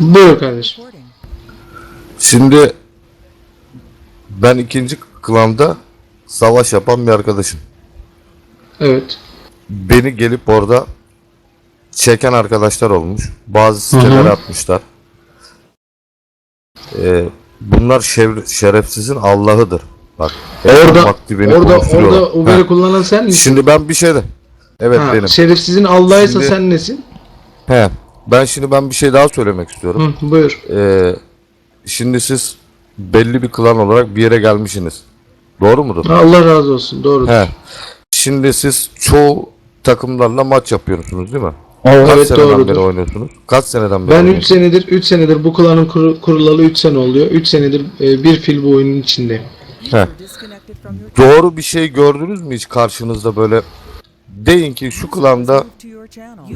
Buyur kardeşim. Şimdi ben ikinci klanda savaş yapan bir arkadaşım. Evet. Beni gelip orada çeken arkadaşlar olmuş. Bazı sitelere atmışlar. Ee, bunlar şev- şerefsizin Allah'ıdır. Bak. Orada vakti beni orada orada Uber'i kullanan sen misin? Şimdi ben bir şey de. Evet ha, benim. Şerefsizin Allah'ıysa Şimdi- sen nesin? He. Ben şimdi ben bir şey daha söylemek istiyorum. Hı, buyur. Ee, şimdi siz belli bir klan olarak bir yere gelmişsiniz. Doğru mudur? Allah razı olsun. Doğru. He. Şimdi siz çoğu takımlarla maç yapıyorsunuz değil mi? Kaç Evet seneden doğrudur. beri oynuyorsunuz? Kaç seneden beri Ben 3 oynuyorsunuz? senedir 3 senedir bu klanın kur, kurulalı 3 sene oluyor. 3 senedir e, bir fil bu oyunun içindeyim. He. Doğru bir şey gördünüz mü hiç karşınızda böyle? Deyin ki şu klanda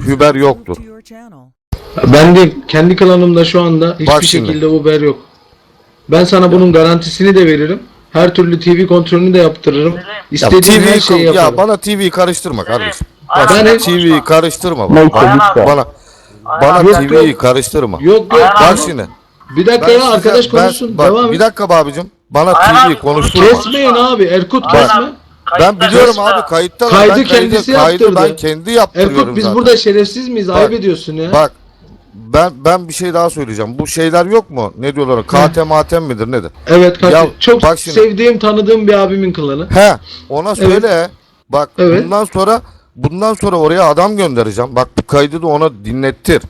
Hüber yoktur. Ben de kendi klanımda şu anda hiçbir Bak şimdi. şekilde Uber yok. Ben sana bunun garantisini de veririm. Her türlü TV kontrolünü de yaptırırım. Ya, İstediğin her şeyi ya yaparım. bana TV'yi karıştırma kardeşim. Bak, Ben- sen TV'yi karıştırma. Bana bana, bana Yok, TV'yi yok. karıştırma. Yok yok. Bak şimdi. Bir dakika Ben ya arkadaş ben- konuşsun. bak, Devam bir et. dakika abicim. Bana TV'yi konuşturma. Kesmeyin abi. Erkut kesme. Ben biliyorum abi kayıtta. Kaydı ben kendisi kaydı yaptırdı. ben kendi yaptırıyorum Erkut biz zaten. burada şerefsiz miyiz? Bak, Ayıp ediyorsun ya. Bak ben ben bir şey daha söyleyeceğim. Bu şeyler yok mu? Ne diyorlar? KT matem midir nedir? Evet. Ya, Çok bak şimdi. sevdiğim, tanıdığım bir abimin klanı. He, ona söyle. Bak Evet. bundan sonra bundan sonra oraya adam göndereceğim. Bak bu kaydı da ona dinlettir.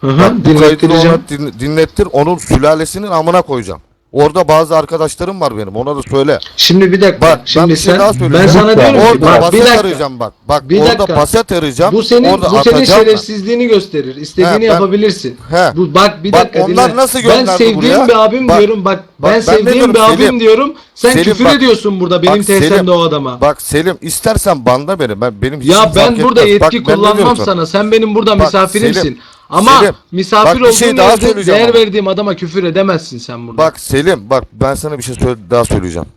Hı Bak hı. bu kaydı da ona din- dinlettir. Onun sülalesinin amına koyacağım. Orada bazı arkadaşlarım var benim. Ona da söyle. Şimdi bir dakika. Bak Şimdi ben şey sen daha ben sana diyorum ki orada bak bir dakika. arayacağım bak. Bak Bir orada dakika. baset arayacağım. Bu senin orada bu senin atacağım ben. şerefsizliğini gösterir. İstediğini He, ben- yapabilirsin. He. Bu bak bir Bak, dakika onlar dinle. nasıl Ben sevdiğim buraya? bir abim Bak, diyorum bak, bak, ben sevdiğim diyorum bir abim Selim? diyorum. Sen Selim, küfür bak- ediyorsun burada benim TSM'de o adama. Bak Selim istersen banda beni. Ben benim ya ben burada yetki kullanmam sana. Sen benim burada misafirimsin. Ama Selim, misafir bak, bir şey daha yerde söyleyeceğim değer ama. verdiğim adama küfür edemezsin sen burada. Bak Selim bak ben sana bir şey söyle, daha söyleyeceğim.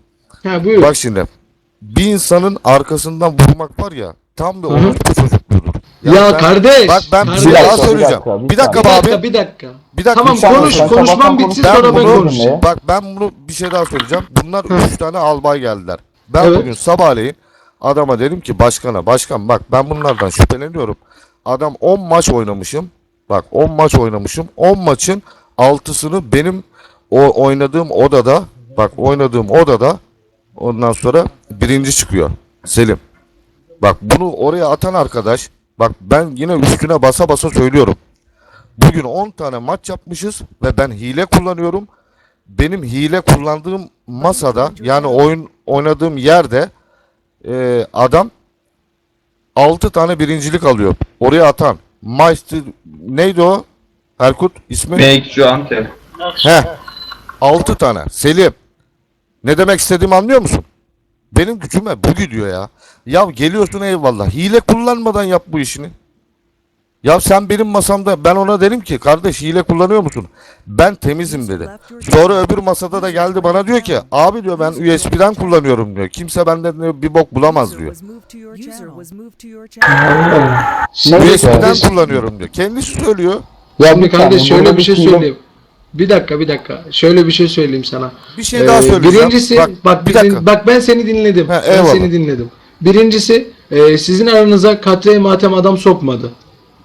ha, buyur. Bak şimdi bir insanın arkasından vurmak var ya tam bir Hı hı. orospu çocukluğudur. Ya ben- kardeş, Bak ben bir kardeş. şey Bir daha dakika, bir söyleyeceğim. dakika, bir Bir dakika bir be dakika abi. bir dakika. Bir dakika. Tamam bir saniye. konuş Ben konuşmam sabahtan bitsin Ben sonra ben bunu, konuşacağım. ya. bak ben bunu bir şey daha söyleyeceğim. Bunlar üç tane albay geldiler. Ben Evet. bugün sabahleyin adama dedim ki başkana başkan bak ben bunlardan şüpheleniyorum. Adam 10 maç oynamışım. Bak 10 maç oynamışım. 10 maçın 6'sını benim o oynadığım odada bak oynadığım odada ondan sonra birinci çıkıyor. Selim. Bak bunu oraya atan arkadaş bak ben yine üstüne basa basa söylüyorum. Bugün 10 tane maç yapmışız ve ben hile kullanıyorum. Benim hile kullandığım masada yani oyun oynadığım yerde e, adam 6 tane birincilik alıyor. Oraya atan. Meister neydi o? Erkut ismi? Make şu Antep. He. 6 tane. Selim. Ne demek istediğimi anlıyor musun? Benim gücüme bu gidiyor ya. Ya geliyorsun eyvallah. Hile kullanmadan yap bu işini. Ya sen benim masamda ben ona dedim ki kardeş hile kullanıyor musun? Ben temizim dedi. Sonra öbür masada da geldi bana diyor ki abi diyor ben USB'den kullanıyorum diyor. Kimse benden diyor, bir bok bulamaz diyor. USB'den kullanıyorum diyor. Kendisi söylüyor. Ya bir kardeş şöyle bir şey söyleyeyim. Bir dakika bir dakika. Şöyle bir şey söyleyeyim sana. Bir şey daha Ee, söyleyeceğim. Birincisi Bak, bak, bir dakika. bak ben seni dinledim. Ha, ben seni dinledim. Birincisi e, sizin aranıza katre matem adam sokmadı.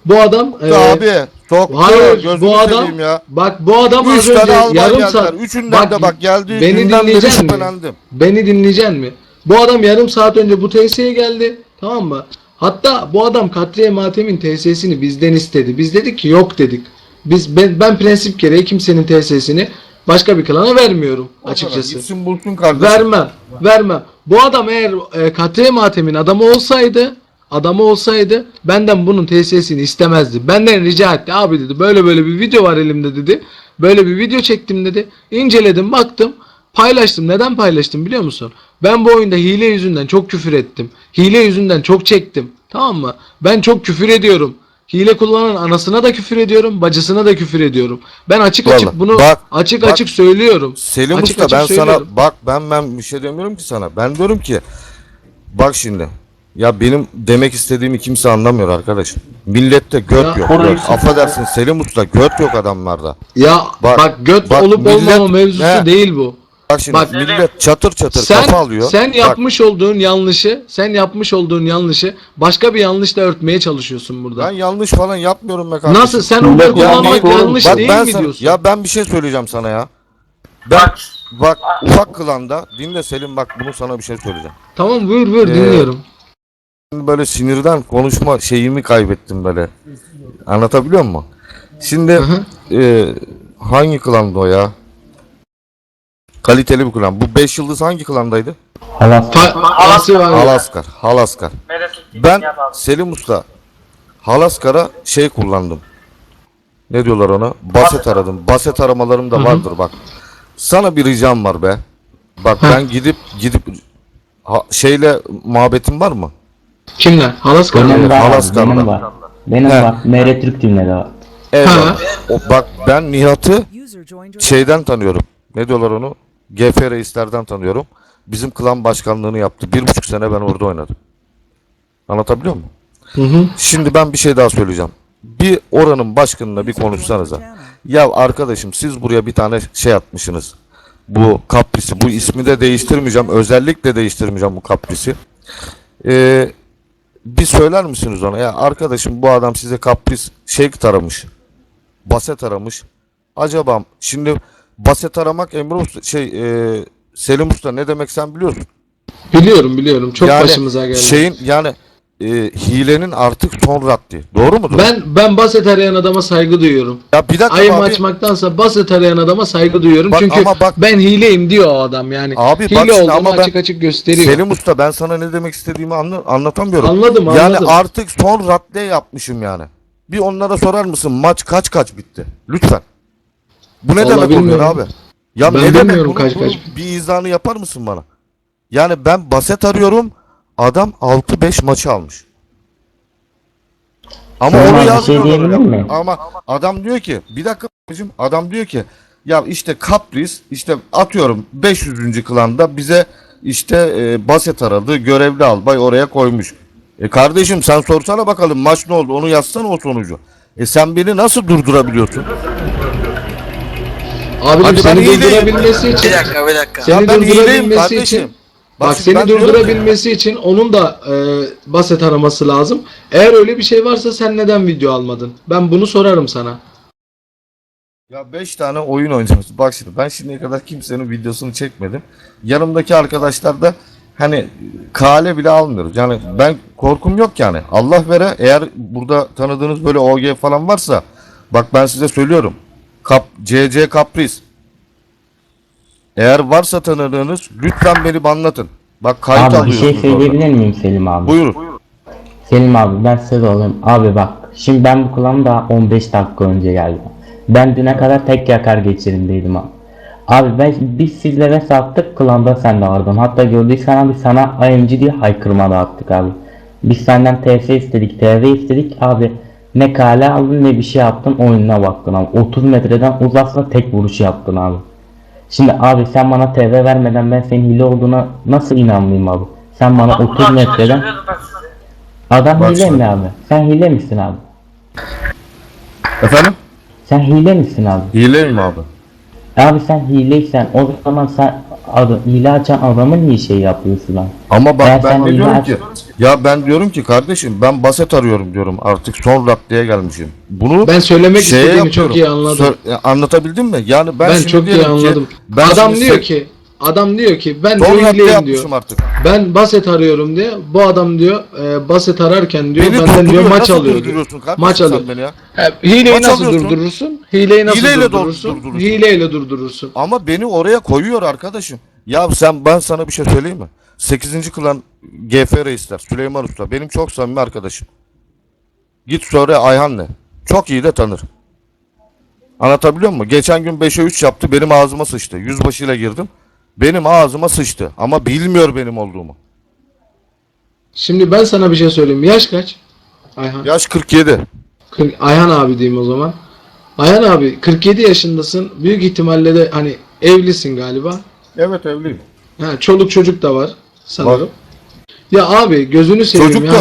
Bu adam e, abi soktu. Hayır Gözünü bu adam ya. bak bu adam Üç az önce tane yarım geldiler. saat Üçünden de bak geldiği beni günden beri dinleyecek mi? şüphelendim. Beni dinleyecek mi? Bu adam yarım saat önce bu TS'ye geldi. Tamam mı? Hatta bu adam Katriye Matem'in TS'sini bizden istedi. Biz dedik ki yok dedik. Biz ben, ben prensip gereği kimsenin TS'sini başka bir klana vermiyorum açıkçası. Gitsin bulsun kardeşim. Vermem. Vermem. Bu adam eğer e, Katriye Matem'in adamı olsaydı adamı olsaydı benden bunun TS'sini istemezdi. Benden rica etti. Abi dedi böyle böyle bir video var elimde dedi. Böyle bir video çektim dedi. İnceledim baktım. Paylaştım. Neden paylaştım biliyor musun? Ben bu oyunda hile yüzünden çok küfür ettim. Hile yüzünden çok çektim. Tamam mı? Ben çok küfür ediyorum. Hile kullanan anasına da küfür ediyorum, bacısına da küfür ediyorum. Ben açık açık Vallahi, bunu bak, açık bak, açık söylüyorum. Selim Açık Usta açık ben söylüyorum. sana bak ben ben bir şey demiyorum ki sana. Ben diyorum ki bak şimdi Ya benim demek istediğimi kimse anlamıyor arkadaş. Millette göt Ya, yok. göt. Affedersin Selim Usta göt yok adamlarda. Ya bak, Bak- göt bak olup millet- olmama mevzusu He. değil bu. Bak şimdi Bak- millet çatır çatır Sen kafa alıyor. sen Bak, yapmış olduğun yanlışı, sen yapmış olduğun yanlışı başka bir yanlışla örtmeye çalışıyorsun burada. ben yanlış falan yapmıyorum be kardeşim. Nasıl sen yanlış kullanmak doğru. yanlış Bak değil ben mi sana, diyorsun? ya ben bir şey söyleyeceğim sana ya. Ben Bak, bak ufak klanda dinle Selim bak bunu sana bir şey söyleyeceğim. Tamam buyur buyur Ee, dinliyorum. Böyle sinirden konuşma şeyimi kaybettim böyle. Anlatabiliyor muyum? Şimdi Hı hı. e, hangi klanda o ya? Kaliteli bir klan. Bu 5 yıldız hangi klandaydı? halas. Fa- Asi var. Halaskar. Halaskar. Ben Selim Usta Halaskar'a şey kullandım. Ne diyorlar ona? Baset aradım. Baset aramalarım da Hı hı. vardır bak. Sana bir ricam var be. Bak ben gidip gidip ha- şeyle muhabbetin var mı? Kimler? Benim mı? var, Halaskar'da. benim var. Benim He. var. Meyre Türk Timleri var. Evet. Ha. O, bak ben Nihat'ı şeyden tanıyorum. Ne diyorlar onu? GF reislerden tanıyorum. Bizim klan başkanlığını yaptı. Bir buçuk sene ben orada oynadım. Anlatabiliyor muyum? Hı hı. Şimdi ben bir şey daha söyleyeceğim. Bir oranın başkanına bir konuşsanıza. Ya arkadaşım siz buraya bir tane şey atmışsınız. Bu kaprisi. Bu ismi de değiştirmeyeceğim. Özellikle değiştirmeyeceğim bu kaprisi. Ee, bir söyler misiniz ona? Ya arkadaşım bu adam size kapris şey taramış. Baset aramış. Acaba şimdi baset aramak Emre Usta şey e, Selim Usta ne demek sen biliyorsun. Biliyorum biliyorum. Çok Yani başımıza geldi. Şeyin yani e, hilenin artık son raddi. Doğru mudur? Ben ben baset arayan adama saygı duyuyorum. ya bir dakika Ayımı abi. açmaktansa baset arayan adama saygı duyuyorum. Bak Çünkü ama bak- ben hileyim diyor o adam yani. Abi bak Hile şimdi olduğunu ama ben- açık açık gösteriyor. Selim Usta ben sana ne demek istediğimi anla- anlatamıyorum. Anladım, Yani anladım. artık son radde yapmışım yani. Bir onlara sorar mısın maç kaç kaç bitti? Lütfen. Bu ne Vallahi demek oluyor abi? Ya Ben ne demek bilmiyorum bunu, kaç bunu kaç. bir izahını yapar mısın bana? Yani ben baset arıyorum. Adam 6-5 maçı almış. Ama onu abi şey yazmıyorlar diyebilir öyle. miyim? Ama adam diyor ki bir dakika babacığım adam diyor ki ya işte kapris işte atıyorum 500. klanda bize işte e, baset aradı görevli albay oraya koymuş. E kardeşim sen sorsana bakalım maç ne oldu onu yazsana o sonucu. E sen beni nasıl durdurabiliyorsun? Abicim Hadi seni durdurabilmesi için Bir dakika bir dakika. seni Ya ben durdurabilmesi kardeşim. için Bak Bak, seni durdurabilmesi için onun da e, baset araması lazım. Eğer öyle bir şey varsa sen neden video almadın? Ben bunu sorarım sana. Ya 5 tane oyun oynuyoruz. Bak şimdi ben şimdiye kadar kimsenin videosunu çekmedim. Yanımdaki arkadaşlar da hani kale bile almıyoruz. Yani ben korkum yok yani. Allah vere eğer burada tanıdığınız böyle OG falan varsa bak ben size söylüyorum. Kap, CC Kapris. Eğer varsa tanıdığınız lütfen beni anlatın. Bak kayıt Abi bir şey orada. söyleyebilir miyim Selim abi? Buyurun. Selim abi ben size de olayım. Abi bak şimdi ben bu klana daha 15 dakika önce geldim. Ben düne kadar tek yakar geçirimdeydim abi. Abi ben, biz sizlere sattık klanda sen de vardın. Hatta gördüysen abi sana IMG diye haykırma da attık abi. Biz senden TF istedik, TV istedik abi. Ne kale aldın ne bir şey yaptın oyununa baktın abi. 30 metreden uzakla tek vuruş yaptın abi. Şimdi abi sen bana TV vermeden ben senin hile olduğuna nasıl inanmayayım abi? Sen bana 30 metreden Adam Bak hile şimdi. mi abi? Sen hile misin abi? Efendim? Sen hile misin abi? Hileyim mi abi? Abi sen hileysen o zaman sen adı, hile açan adamı niye şey yapıyorsun lan? Ama bak Ben ben, hile diyorum aç- ki? Ya ben diyorum ki kardeşim ben baset arıyorum diyorum artık son raddeye gelmişim. Bunu Ben söylemek şeye istediğimi çok iyi anladım. Sö- e, anlatabildim mi? Yani ben, Ben, şimdi çok iyi diyelim ki, anladım. ben adam diyor ki adam diyor ki ben son diyor diyor. artık. Ben baset arıyorum diye. Bu adam diyor e, baset ararken diyor Beni benden diyor durduruyor, maç nasıl alıyor diyor. durduruyorsun kardeşim Maç sen alıyor. beni ya? He, hileyi Maç nasıl alıyorsun. durdurursun? Hileyi nasıl Hileyle durdurursun? durdurursun. Hileyle durdurursun. Ama beni oraya koyuyor arkadaşım. Ya sen ben sana bir şey söyleyeyim mi? 8. klan GF reisler Süleyman Usta benim çok samimi arkadaşım. Git sonra Ayhan'le. Çok iyi de tanır. Anlatabiliyor muyum? Geçen gün 5'e 3 yaptı benim ağzıma sıçtı. Yüzbaşıyla girdim. Benim ağzıma sıçtı ama bilmiyor benim olduğumu. Şimdi ben sana bir şey söyleyeyim. Yaş kaç? Ayhan. Yaş 47. Kırk- Ayhan abi diyeyim o zaman. Ayhan abi 47 yaşındasın. Büyük ihtimalle de hani evlisin galiba. Evet evliyim. Ha, çoluk çocuk da var sanırım. Var. Ya abi gözünü seveyim Çocuk da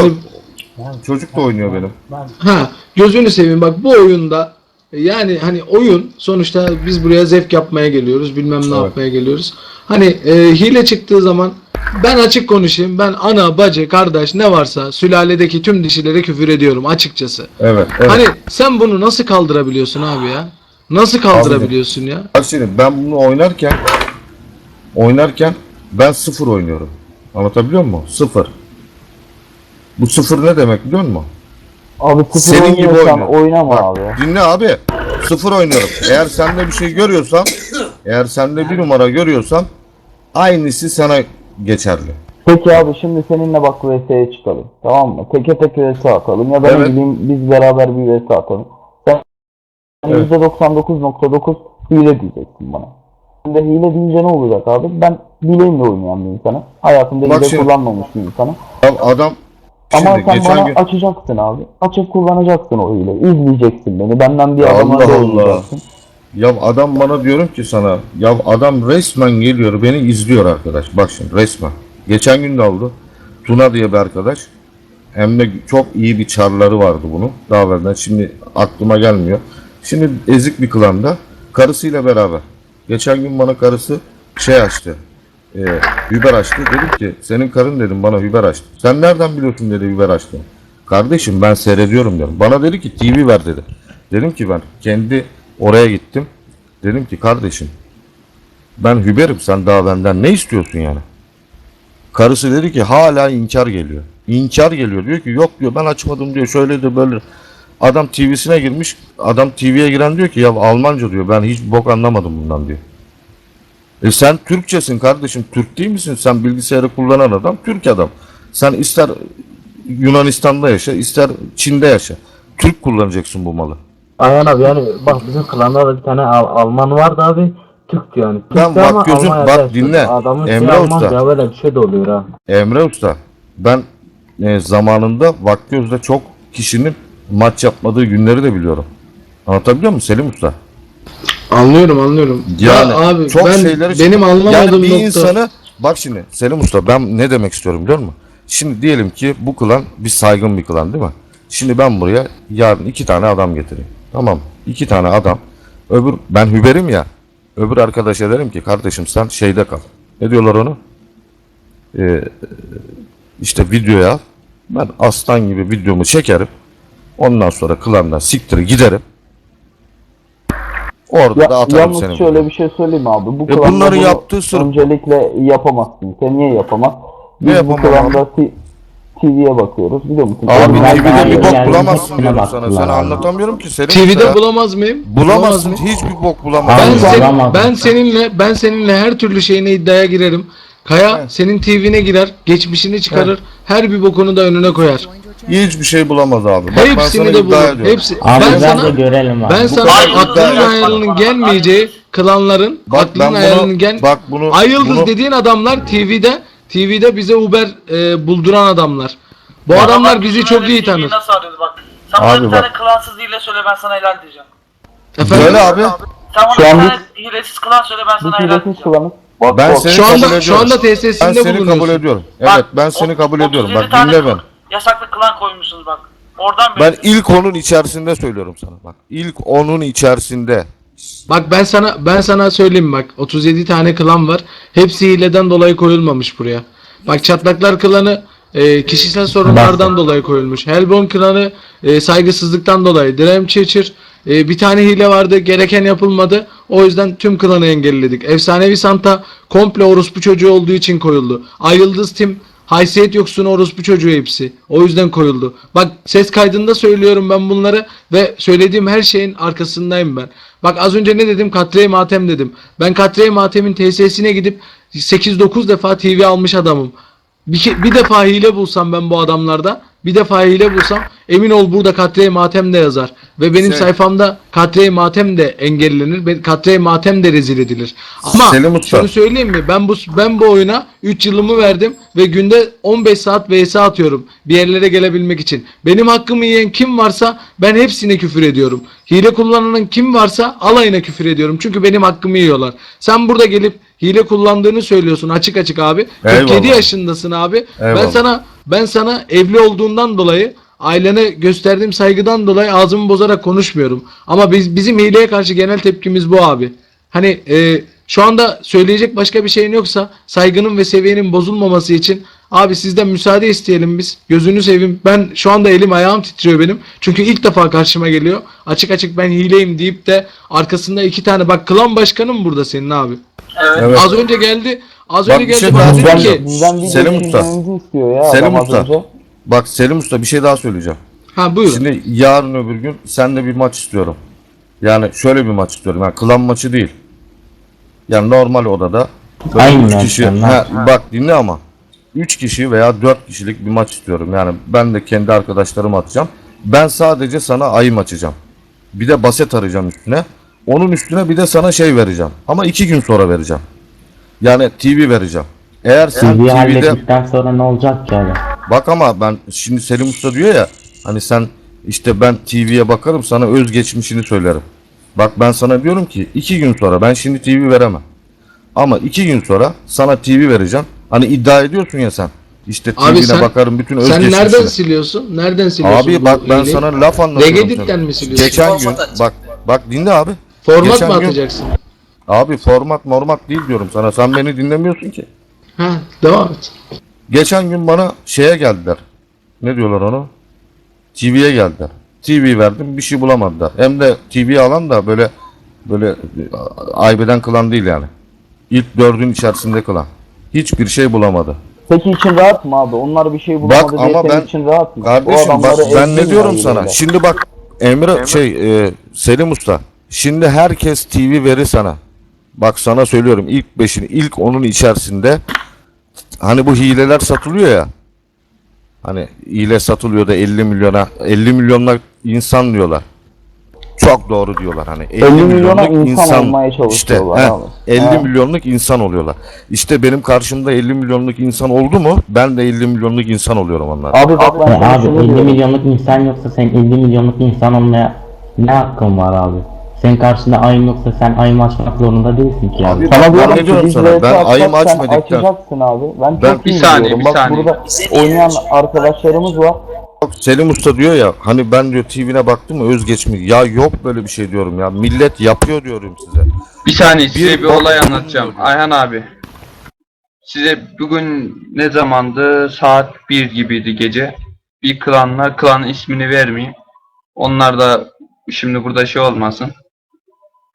yani çocuk da oynuyor benim. Ha, gözünü seveyim bak bu oyunda yani hani oyun sonuçta biz buraya zevk yapmaya geliyoruz bilmem ne Evet. yapmaya geliyoruz. Hani e, hile çıktığı zaman ben açık konuşayım ben ana bacı kardeş ne varsa sülaledeki tüm dişilere küfür ediyorum açıkçası. Evet. evet. Hani sen bunu nasıl kaldırabiliyorsun abi ya? Nasıl kaldırabiliyorsun ya? Bak şimdi ben bunu oynarken oynarken ben sıfır oynuyorum. Anlatabiliyor muyum? Sıfır. Bu sıfır ne demek biliyor musun? Abi sıfır Senin gibi oynuyor. oynama Bak, abi. Dinle abi. Sıfır oynuyorum. Eğer sende bir şey görüyorsam, eğer sende bir numara görüyorsam aynısı sana geçerli. Peki abi şimdi seninle bak VS'ye çıkalım. Tamam mı? Teke tek VS atalım ya da Evet. bileyim biz beraber bir VS atalım. Sen Evet. %99.9 hile diyeceksin bana. Şimdi hile deyince ne olacak abi? Ben bileğimle oynayan bir insanım. Hayatımda Bak hile şimdi- kullanmamış bir insanım. Adam Ama şimdi sen bana gün açacaksın abi. Açıp kullanacaksın o hile. İzleyeceksin beni. Benden bir adım Allah Allah. ya adam bana diyorum ki sana ya adam resmen geliyor beni izliyor arkadaş. Bak şimdi resmen. Geçen gün de oldu. Tuna diye bir arkadaş. Hem de çok iyi bir çarları vardı bunun. Daha evvelden şimdi aklıma gelmiyor. Şimdi ezik bir klanda karısıyla beraber. Geçen gün bana karısı şey açtı. E, Uber açtı. Dedim ki senin karın dedim bana Uber açtı. Sen nereden biliyorsun dedi Uber açtı. Kardeşim ben seyrediyorum diyorum. Bana dedi ki TV ver dedi. Dedim ki ben kendi oraya gittim. Dedim ki kardeşim ben Hüber'im sen daha benden ne istiyorsun yani? Karısı dedi ki hala inkar geliyor. İnkar geliyor. Diyor ki yok diyor ben açmadım diyor. Şöyle de böyle. Adam TV'sine girmiş. Adam TV'ye giren diyor ki ya Almanca diyor. Ben hiç bok anlamadım bundan diyor. E sen Türkçesin kardeşim. Türk değil misin? Sen bilgisayarı kullanan adam Türk adam. Sen ister Yunanistan'da yaşa, ister Çin'de yaşa. Türk kullanacaksın bu malı. Ayhan abi yani bak bizim klanda da bir tane Al- Alman vardı abi. Türk yani. Ben Türk bak ama gözüm- Almanya'da bak yaşıyor. dinle. Adamın Emre şey Usta. Böyle bir şey de oluyor ha. Emre Usta, ben e, zamanında Vakgöz'de çok kişinin maç yapmadığı günleri de biliyorum. Anlatabiliyor muyum Selim Usta? Anlıyorum anlıyorum. Yani ya abi çok ben şeyleri benim anlamadığım yani bir nokta insanı bak şimdi Selim Usta ben ne demek istiyorum biliyor musun? Şimdi diyelim ki bu klan bir saygın bir klan değil mi? Şimdi ben buraya yarın iki tane adam getireyim. Tamam? İki tane adam. Öbür ben Hüber'im ya. Öbür arkadaşa derim ki kardeşim sen şeyde kal. Ne diyorlar onu? Ee, işte videoya al. Ben aslan gibi videomu çekerim. Ondan sonra klandan siktir giderim. Orada Ya, da atarım yalnız seni. şöyle bir şey söyleyeyim mi abi. Bu E bunları bunu yaptığı sırf- Öncelikle yapamazsın. Sen niye yapamaz? Ne Biz bu yapamam klanda T- TV'ye bakıyoruz biliyor musun? Abi ben TV'de bir bok bulamazsın diyorum sana. Sana abi. anlatamıyorum ki senin TV'de mesela- bulamaz mıyım? bulamazsın. mıyım? Hiçbir bok Ben, bulamazsın. Abi, sen- bulamaz. ben seninle ben seninle her türlü şeyine iddiaya girerim. Kaya Evet. senin TV'ne girer, geçmişini çıkarır, her bir bokunu da önüne koyar. Hiçbir şey bulamaz abi. Bak ben sana Hepsini de iddia bulur. ediyorum. Hepsi. Abi ben ben, sana de görelim abi. ben sana kadar iddia aklının hayalinin gelmeyeceği klanların Bak aklının ben hayalinin bunu gel bak bunu Ay Yıldız bunu, dediğin adamlar TV'de TV'de bize Uber e, bulduran adamlar. Bu adamlar bizi çok iyi tanır. Nasıl arıyordu bak. Sen Abi bana bir tane bak. klansız hile söyle ben sana helal diyeceğim. Efendim? Söyle abi. Sen bana Şu bir an tane hilesiz klan söyle ben sana helal diyeceğim. kullanıp bak, Ben bak, seni Şu kabul anda ediyorum. şu anda Ben TSS'inde seni kabul ediyorum. Bak, Evet ben seni o- kabul ediyorum. 37 Bak tane dinle beni. Yasaklı klan koymuşsunuz bak. Oradan Ben belli. ilk onun içerisinde söylüyorum sana. Bak ilk onun içerisinde. Bak ben sana ben sana söyleyeyim bak 37 tane klan var. Hepsi hileden dolayı koyulmamış buraya. Bak çatlaklar klanı e, kişisel sorunlardan dolayı koyulmuş. Hellborn klanı e, saygısızlıktan dolayı. Dream Catcher e, bir tane hile vardı gereken yapılmadı. O yüzden tüm klanı engelledik. Efsanevi Santa komple orospu çocuğu olduğu için koyuldu. Ay Yıldız Tim Haysiyet yoksunu orospu çocuğu hepsi. O yüzden koyuldu. Bak ses kaydında söylüyorum ben bunları ve söylediğim her şeyin arkasındayım ben. Bak az önce ne dedim? Katre Matem dedim. Ben Katre Matem'in TSS'ine gidip 8-9 defa TV almış adamım. Bir, ke- bir defa hile bulsam ben bu adamlarda, bir defa hile bulsam emin ol burada Katre Matem de yazar. ve benim Sen- sayfamda katre matem de engellenir. Ben katre matem de rezil edilir. Ama Selim Usta. şunu söyleyeyim mi? Ben bu ben bu oyuna 3 yılımı verdim ve günde 15 saat vs atıyorum bir yerlere gelebilmek için. Benim hakkımı yiyen kim varsa ben hepsine küfür ediyorum. Hile kullanan kim varsa alayına küfür ediyorum. Çünkü benim hakkımı yiyorlar. Sen burada gelip hile kullandığını söylüyorsun açık açık abi. 47 Eyvallah. yaşındasın abi. Ben Eyvallah. sana ben sana evli olduğundan dolayı ailene gösterdiğim saygıdan dolayı ağzımı bozarak konuşmuyorum. Ama biz bizim hileye karşı genel tepkimiz bu abi. Hani e, şu anda söyleyecek başka bir şeyin yoksa saygının ve seviyenin bozulmaması için abi sizden müsaade isteyelim biz. Gözünü seveyim. Ben şu anda elim ayağım titriyor benim. Çünkü ilk defa karşıma geliyor. Açık açık ben hileyim deyip de arkasında iki tane bak klan başkanım burada senin abi. Evet. Evet. Az önce geldi. Az Bak önce bir şey geldi daha bana dedi söyleyeceğim. ki Bizden video Selim Usta. izlememizi istiyor ya Selim adam az Usta. önce. Bak Selim Usta bir şey daha söyleyeceğim. ha buyurun. Şimdi yarın öbür gün senle bir maç istiyorum. Yani şöyle bir maç istiyorum. Yani klan maçı değil. Yani normal odada. böyle Aynı üç kişi. Ha, bak dinle ama. 3 kişi veya 4 kişilik bir maç istiyorum. Yani ben de kendi arkadaşlarımı atacağım. Ben sadece sana ayım açacağım. Bir de baset arayacağım üstüne. Onun üstüne bir de sana şey vereceğim. Ama 2 gün sonra vereceğim. Yani TV vereceğim. Eğer sen TV'yi TV'de hallettikten sonra ne olacak ki abi? Bak ama ben şimdi Selim Usta diyor ya hani sen işte ben TV'ye bakarım sana özgeçmişini söylerim. Bak ben sana diyorum ki iki gün sonra ben şimdi TV veremem. Ama iki gün sonra sana TV vereceğim. Hani iddia ediyorsun ya sen. İşte Abi TV'ne sen- bakarım bütün Sen nereden siliyorsun? Nereden siliyorsun? Abi bak ben sana laf anlatıyorum. Regedit'ten sana. mi siliyorsun? Geçen gün bak bak dinle abi. Format Geçen mı gün- atacaksın? Abi format normat değil diyorum sana. Sen beni dinlemiyorsun ki. Ha, devam et. Geçen gün bana şeye geldiler. Ne diyorlar onu? TV'ye geldiler. TV verdim bir şey bulamadılar. Hem de TV alan da böyle böyle aybeden kılan değil yani. İlk dördün içerisinde kılan. Hiçbir şey bulamadı. Peki için rahat mı abi? Onlar bir şey bulamadı diye ama senin ben- için rahat mı? Kardeşim bak ben ne diyorum sana? Şimdi bak Emre şey e, Selim Usta. Şimdi herkes TV verir sana. Bak sana söylüyorum ilk beşin ilk onun içerisinde hani bu hileler satılıyor ya. Hani hile satılıyor da 50 milyona 50 milyonla insan diyorlar. Çok doğru diyorlar hani 50, 50 milyona milyonluk insan olmaya işte çalışıyorlar heh, abi. 50 Ha. milyonluk insan oluyorlar. İşte benim karşımda 50 milyonluk insan oldu mu ben de 50 milyonluk insan oluyorum onlar. Abi bak abi şunu 50 diyorum. milyonluk insan yoksa sen 50 milyonluk insan olmaya ne hakkın var abi? Senin karşında ayın yoksa sen ayımı açmak zorunda değilsin ki abi. Abi Sana ben ne diyorum sana? Ben ayım açmadıktan Açacaksın abi. Ben, Ben- çok Bir iyi saniye, biliyorum. bir Bak saniye. burada oynayan arkadaşlarımız var. Selim Usta diyor ya hani ben diyor TV'ne baktım mı özgeçmiş. Ya yok böyle bir şey diyorum ya. Millet yapıyor diyorum size. Bir saniye size Bir bir, olay anlatacağım. Ayhan abi. Size bugün ne zamandı? Saat 1 gibiydi gece. Bir klanla klanın ismini vermeyeyim. Onlar da şimdi burada şey olmasın.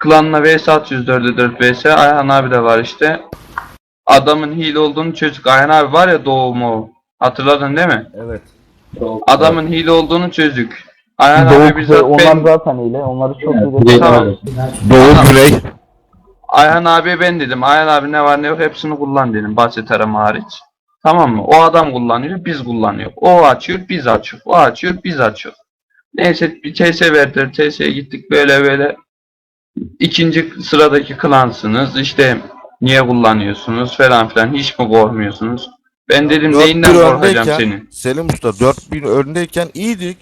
Klanla vs 4'e 4 vs. Ayhan abi de var işte. Adamın hile olduğunu çözdük. Ayhan abi var ya doğumu. Hatırladın değil mi? Evet. Adamın hile olduğunu çözdük. Ayhan Doğu abi Kuzey, bizzat onlar ben... zaten öyle. Onları çok iyi Tamam. Doğu Güney. Ayhan abi ben dedim. Ayhan abi ne var ne yok hepsini kullan dedim. Basit arama hariç. Tamam mı? O adam kullanıyor, biz kullanıyor. O açıyor, biz açıyor. O açıyor, biz açıyor. Neyse bir TS verdiler. TS'ye gittik böyle böyle. İkinci sıradaki klansınız. İşte niye kullanıyorsunuz falan filan. Hiç mi korkmuyorsunuz? Ben dedim neyinden 4000 korkacağım senin? Selim Usta 4000 öndeyken iyiydik.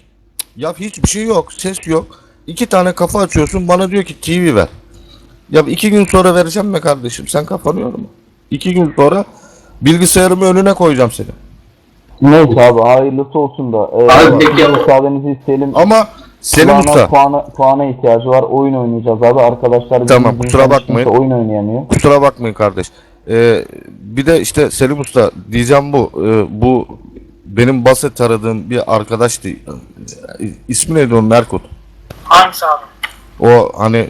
Ya hiçbir şey yok. Ses yok. İki tane kafa açıyorsun bana diyor ki TV ver. Ya iki gün sonra vereceğim be kardeşim. Sen kafanı yorma. İki gün sonra bilgisayarımı önüne koyacağım seni. Neyse abi hayırlısı olsun da. Ee, Abi peki- müsaadenizi isteyelim. Ama Selim Kulağına Usta Puana, puana ihtiyacı var. Oyun oynayacağız abi. Arkadaşlar Tamam, kusura bakmayın. Oyun oynayamıyor. kusura bakmayın kardeş. Ee, bir de işte Selim Usta diyeceğim bu. Ee, bu benim basit aradığım bir arkadaştı. İsmi neydi o Merkut? Hangisi abi? O hani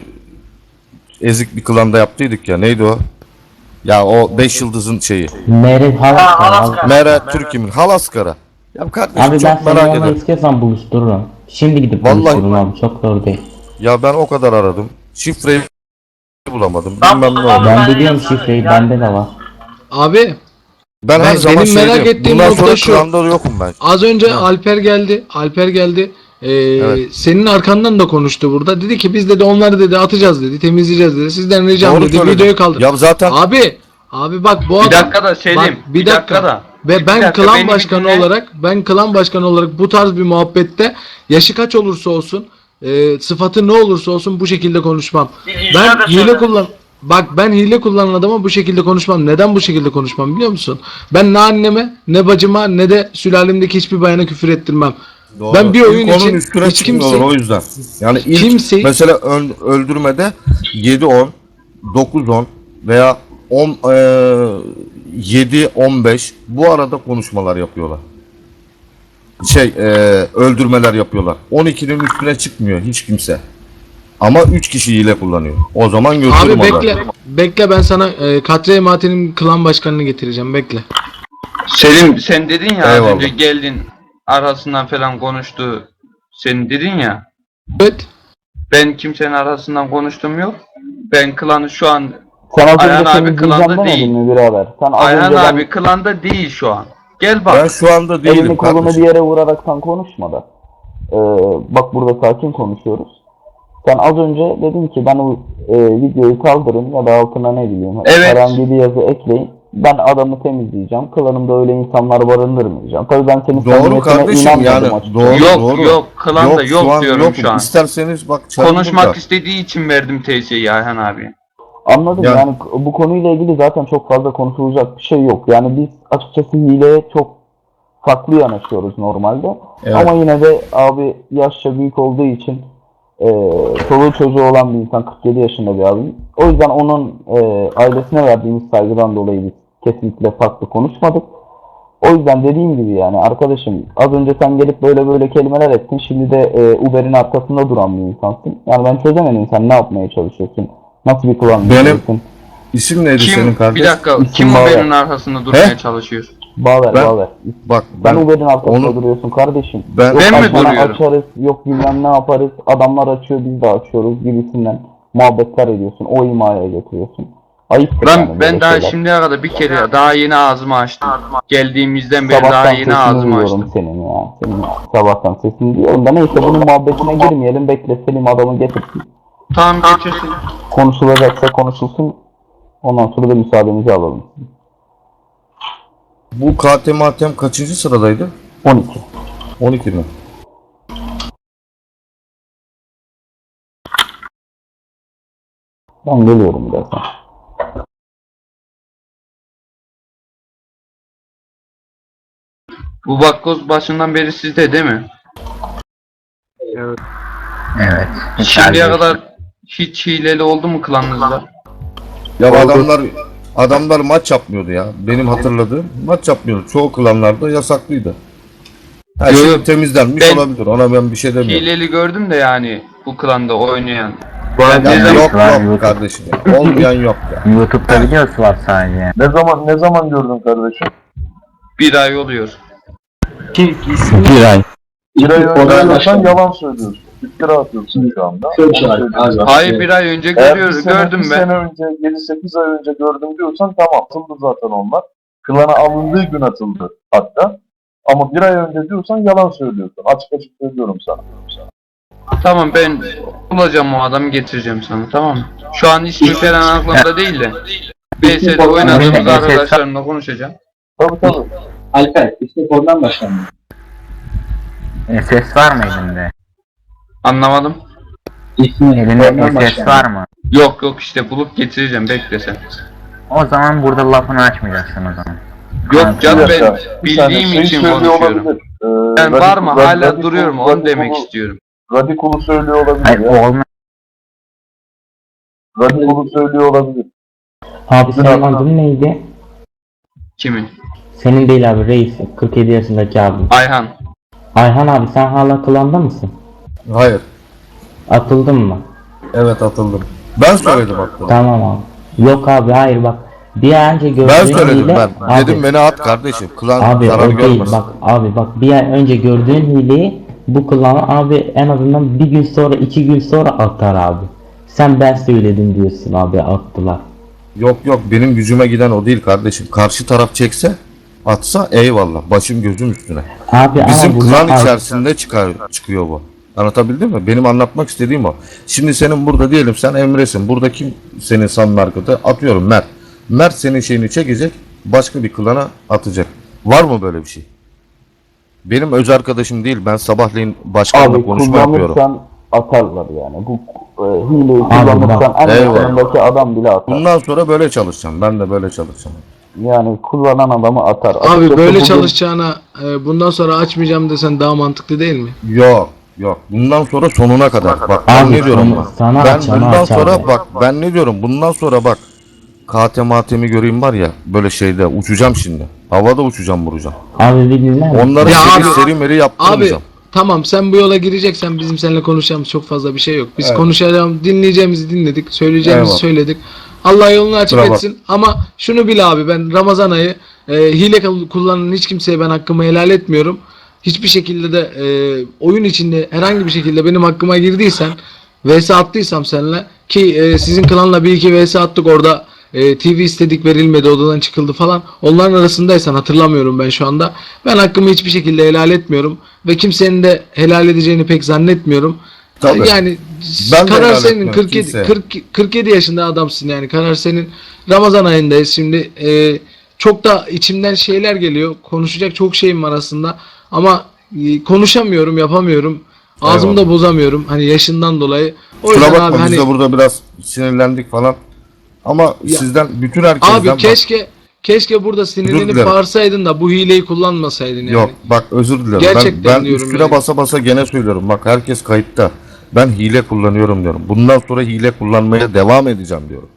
ezik bir klanda yaptıydık ya. Neydi o? Ya o 5 yıldızın şeyi. Merit Ha, Halaska. Alaska. Mera Türk'ümün Halaskara. Ya kardeşim Abi ben çok merak seni onunla istiyorsan buluştururum. Şimdi gidip Vallahi- buluştururum abi çok zor değil. Ya ben o kadar aradım. Şifreyi bulamadım. Bilmem ne oldu. abi. Ben biliyorum şifreyi bende de var. Abi Ben her zaman benim merak söylüyorum. ettiğim Bundan nokta sonra şu. yokum ben. az önce Alper geldi. Alper geldi. e, Evet. senin arkandan da konuştu burada. Dedi ki biz dedi onları dedi atacağız dedi, temizleyeceğiz dedi. Sizden ricam Doğru dedi videoyu kaldır. Ya zaten Abi, abi bak bu Bir adam dakika da Selim. Bak, bir bir dakika. dakika da. Ve ben dakika, klan başkanı dinle. olarak ben klan başkanı olarak bu tarz bir muhabbette yaşı kaç olursa olsun e, sıfatı ne olursa olsun bu şekilde konuşmam. Ben hile kullan Bak ben hile kullanan adama bu şekilde konuşmam. Neden bu şekilde konuşmam biliyor musun? Ben ne anneme, ne bacıma, ne de sülalemdeki hiçbir bayana küfür ettirmem. Doğru. Ben bir oyun İlk için onun üstüne hiç kimse- o yüzden. Yani ilk Kimseyi- mesela öl- öldürmede 7-10, 9-10 veya 10 eee 7-15 bu arada konuşmalar yapıyorlar. Şey eee, öldürmeler yapıyorlar. 12'nin üstüne çıkmıyor hiç kimse. Ama 3 kişi hile kullanıyor. O zaman Abi götürüm bekle. Bekle ben sana e, Katre Maten'in klan başkanını getireceğim. Bekle. Selim sen dedin ya Eyvallah. önce geldin arasından falan konuştu. Sen dedin ya. Evet. Ben kimsenin arasından konuştum yok. Ben klanı şu an Sen az Ayhan önce abi temizleyeceğim klanda demedin değil. mi birader? Sen az Ayhan önce ben abi klanda değil şu an. Gel bak. Ben şu anda değilim elini kolunu kardeşim. bir yere vuraraktan konuşma da. Ee, bak burada sakin konuşuyoruz. Sen az önce dedin ki ben o e, videoyu kaldırın ya da altına ne bileyim Evet. herhangi bir yazı ekleyin. Ben adamı temizleyeceğim. Klanımda öyle insanlar barındırmayacağım. Tabii ben senin Doğru samimiyetine kardeşim inanmadım yani açıkçası. doğru Yok, doğru. yok, klanda yok şu an diyorum şu an. İsterseniz bak çayımı Konuşmak da- istediği için verdim teyzeyi Ayhan abi. Anladım Yani- yani bu konuyla ilgili zaten çok fazla konuşulacak bir şey yok. Yani biz açıkçası hileye çok farklı yanaşıyoruz normalde. Evet. Ama yine de abi yaşça büyük olduğu için e, çoluğu çocuğu olan bir insan 47 yaşında bir abi. O yüzden onun e, ailesine verdiğimiz saygıdan dolayı biz kesinlikle farklı konuşmadık. O yüzden dediğim gibi yani arkadaşım az önce sen gelip böyle böyle kelimeler ettin. Şimdi de e, Uber'in arkasında duran bir insansın. Yani ben çözemedim sen ne yapmaya çalışıyorsun? Nasıl bir kullanım Benim-? İsim neydi Kim senin kardeş? bir dakika İsim kim Bağver. Uber'in arkasında durmaya çalışıyor? Bağver Ben- bağver. Bak Ben ben Uber'in arkasında onu- duruyorsun kardeşim. Ben- yok Ben mi duruyorum? açarız, yok bilmem ne yaparız. Adamlar açıyor biz de açıyoruz gibisinden muhabbetler ediyorsun. O imaya getiriyorsun. Ayıptır Ben yani ben daha şeyler. şimdiye kadar bir kere daha yeni ağzımı açtım. Geldiğimizden beri Sabahtan daha yeni sesini ağzımı duyuyorum açtım. senin ya. Senin sabahtan sesini duyuyorum da neyse bunun muhabbetine girmeyelim. Bekle Selim adamı getirsin. Tamam getirsin. Konuşulacaksa konuşulsun. Ondan sonra da müsaadenizi alalım. bu KTM Matem kaçıncı sıradaydı? 12. 12 mi? Ben geliyorum birazdan. Bu bakkoz başından beri sizde değil mi? Evet. Şimdiye kadar hiç hileli oldu mu klanınızda? Ya adamlar adamlar maç yapmıyordu ya. Benim hatırladığım maç yapmıyordu. Çoğu klanlarda yasaklıydı. Her Yo, şey temizlenmiş Ben- olabilir. Ona ben bir şey demiyorum. Hileli gördüm de yani bu klanda oynayan. Ya ne zaman- yok var, yok yok. kardeşim. ya. Olmayan yok ya. YouTube'da videosu var sadece. Ne zaman ne zaman gördün kardeşim? Bir ay oluyor. Bir ay. Bir ay önce Ben- diyorsan yalan söylüyorsun. İftira atıyorsun şu anda. Hayır bir ay önce Eğer bir görüyoruz, sene, gördüm bir ben. sene önce, 7-8 ay önce gördüm diyorsan tamam atıldı zaten onlar. Klana alındığı gün atıldı hatta. Ama bir ay önce diyorsan yalan söylüyorsun. Açık açık söylüyorum sana. Tamam ben bulacağım o adamı getireceğim sana tamam mı? Şu an ismi falan aklımda değil de. BS'de oynadığımız arkadaşlarımla konuşacağım. Tabii tabii. Alper, işte oradan başlandı. SS var mı elinde? Anlamadım. İsmi Elinde SS var mı? Yok yok işte bulup getireceğim bekle sen. O zaman burada lafını açmayacaksın o zaman. Yok canım ben bildiğim şey için konuşuyorum. Ee, Ben var mı hala radikal- duruyor mu onu demek istiyorum. Radikulu söylüyor olabilir Hayır ya. olmaz. Radikulu söylüyor olabilir. Abi senin adın neydi? Kimin? Senin değil abi reis. 47 yaşındaki abi. Ayhan. Ayhan abi sen hala klanda mısın? Hayır. Atıldın mı? Evet atıldım. Ben söyledim hatta. Tamam abi. Yok abi hayır bak. Bir ay önce gördüğün Ben söyledim hile- ben. Abi, Dedim beni at kardeşim. Klan Abi zarar o değil görmesin. bak abi bak bir ay önce gördüğün hileyi bu klana abi en azından bir gün sonra iki gün sonra atar abi. Sen ben söyledim diyorsun abi attılar. Yok yok benim gücüme giden o değil kardeşim. Karşı taraf çekse atsa eyvallah. Başım gözüm üstüne. Abi Bizim ama klan abi- içerisinde çıkar çıkıyor bu. Anlatabildim mi? Benim anlatmak istediğim o. Şimdi senin burada diyelim sen Emre'sin. Burada kim senin samimi arkadaşı? Atıyorum Mert. Mert senin şeyini çekecek. Başka bir klana atacak. Var mı böyle bir şey? Benim öz arkadaşım değil. Ben sabahleyin başkanla Abi konuşma yapıyorum. kullanırsan atarlar yani. Bu e, hileyi kullanırsan en Eyvallah. yakınındaki adam bile atar. Bundan sonra böyle çalışacağım. Ben de böyle çalışacağım. Yani kullanan adamı atar. Abi Açıkçası böyle bugün- çalışacağına e, bundan sonra açmayacağım desen daha mantıklı değil mi? Yok yok. Bundan sonra sonuna kadar. Bak ben Abi ne diyorum? sonu- sana ben açana bundan aç sonra abi. bak ben ne diyorum? Bundan sonra bak KT matemi göreyim var ya böyle şeyde uçacağım şimdi. Havada uçacağım vuracağım. Abi bir misin? Onları Ya seri abi- seri meri Abi yaptırmayacağım. tamam sen bu yola gireceksen bizim seninle konuşacağımız çok fazla bir şey yok. Biz Evet. konuşacağım dinleyeceğimizi dinledik. Söyleyeceğimizi Eyvallah. söyledik. Allah yolunu açık bak. etsin. Ama şunu bil abi ben Ramazan ayı e, hile kul- kullanan hiç kimseye ben hakkımı helal etmiyorum. Hiçbir şekilde de e, oyun içinde herhangi bir şekilde benim hakkıma girdiysen vs attıysam seninle ki e, sizin klanla bir iki vs attık orada e, TV istedik verilmedi odadan çıkıldı falan. Onların arasındaysan hatırlamıyorum ben şu anda. Ben hakkımı hiçbir şekilde helal etmiyorum ve kimsenin de helal edeceğini pek zannetmiyorum. Tabii. Yani Ben karar senin etmiyorum 47 kimseye. 40 47 yaşında adamsın yani karar senin. Ramazan ayındayız şimdi. e, çok da içimden şeyler geliyor. Konuşacak çok şeyim var aslında ama e, konuşamıyorum, yapamıyorum. Ağzımı da bozamıyorum hani yaşından dolayı. O Kusura yüzden bakma abi biz hani de burada biraz sinirlendik falan. Ama Ya- sizden bütün herkesten abi bak- keşke keşke burada sinirlenip dilerim. bağırsaydın da bu hileyi kullanmasaydın yani. Yok bak özür dilerim. Gerçekten ben ben diyorum üstüne yani. basa basa gene söylüyorum. Bak herkes kayıtta. Ben hile kullanıyorum diyorum. Bundan sonra hile kullanmaya devam edeceğim diyorum.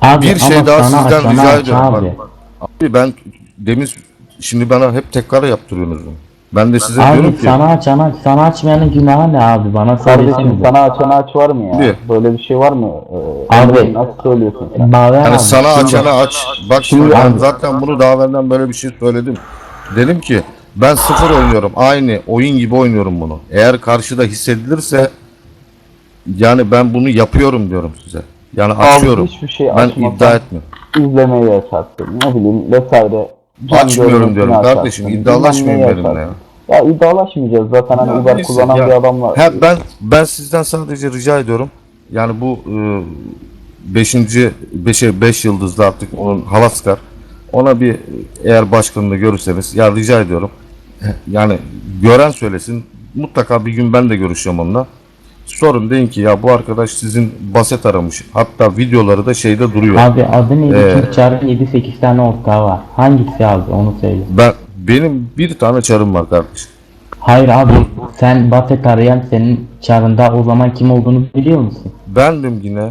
Abi Bir şey daha sana sizden açana rica ediyorum. Abi. Bak, abi ben demin şimdi bana hep tekrar yaptırıyorsunuz bunu. Ben de size diyorum Abi ki sana açana aç. Sana açmayanın günahı ne abi? Bana Kardeşim sana açan aç var mı ya? Bir. Böyle bir şey var mı? Ee, Abi. Nasıl söylüyorsun sen? Hani abi. sana açana aç. Bak şimdi Şimdi ben abi- zaten bunu daha evvelden böyle bir şey söyledim. Dedim ki ben sıfır oynuyorum. Aynı oyun gibi oynuyorum bunu. Eğer karşıda hissedilirse yani ben bunu yapıyorum diyorum size. Yani açıyorum. hiçbir şey ben iddia etmiyorum. İzlemeyi açarsın. Ne bileyim vesaire. Açmıyorum diyorum açarsın, kardeşim. İddialaşmayın benimle ya. Ya iddialaşmayacağız zaten hani Ya Uber neyse, kullanan ya. bir adam var. Ha, ben ben sizden sadece rica ediyorum. Yani bu 5. 5'e 5 yıldızlı artık onun Halaskar. Ona bir eğer başkanını görürseniz ya rica ediyorum. Yani gören söylesin. Mutlaka bir gün ben de görüşeceğim onunla. Sorun deyin ki ya bu arkadaş sizin baset aramış. Hatta videoları da şeyde duruyor. Abi adı neydi? Ee, Çar'ın 7-8 tane ortağı var. Hangisi abi onu söyle. Ben benim bir tane çarım var kardeşim. Hayır abi sen Buffett arayan senin Çar'ında o zaman kim olduğunu biliyor musun? Bendim yine.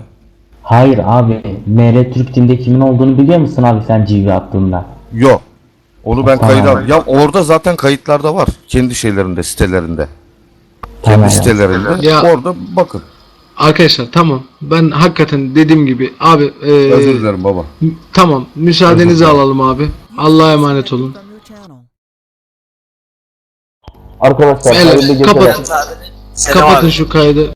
Hayır abi MR Türk Team'de kimin olduğunu biliyor musun abi sen CV attığında? Yok. Onu ben Tamam. al. Ya orada zaten kayıtlarda var. Kendi şeylerinde, sitelerinde. Tamam. sitelerinde. Ya- Orada bakın. Arkadaşlar tamam. Ben hakikaten dediğim gibi abi e, Özür dilerim baba. tamam müsaadenizi alalım abi. Allah'a emanet olun. Arkadaşlar Beyler, hayırlı geceler. Kapatın şu kaydı.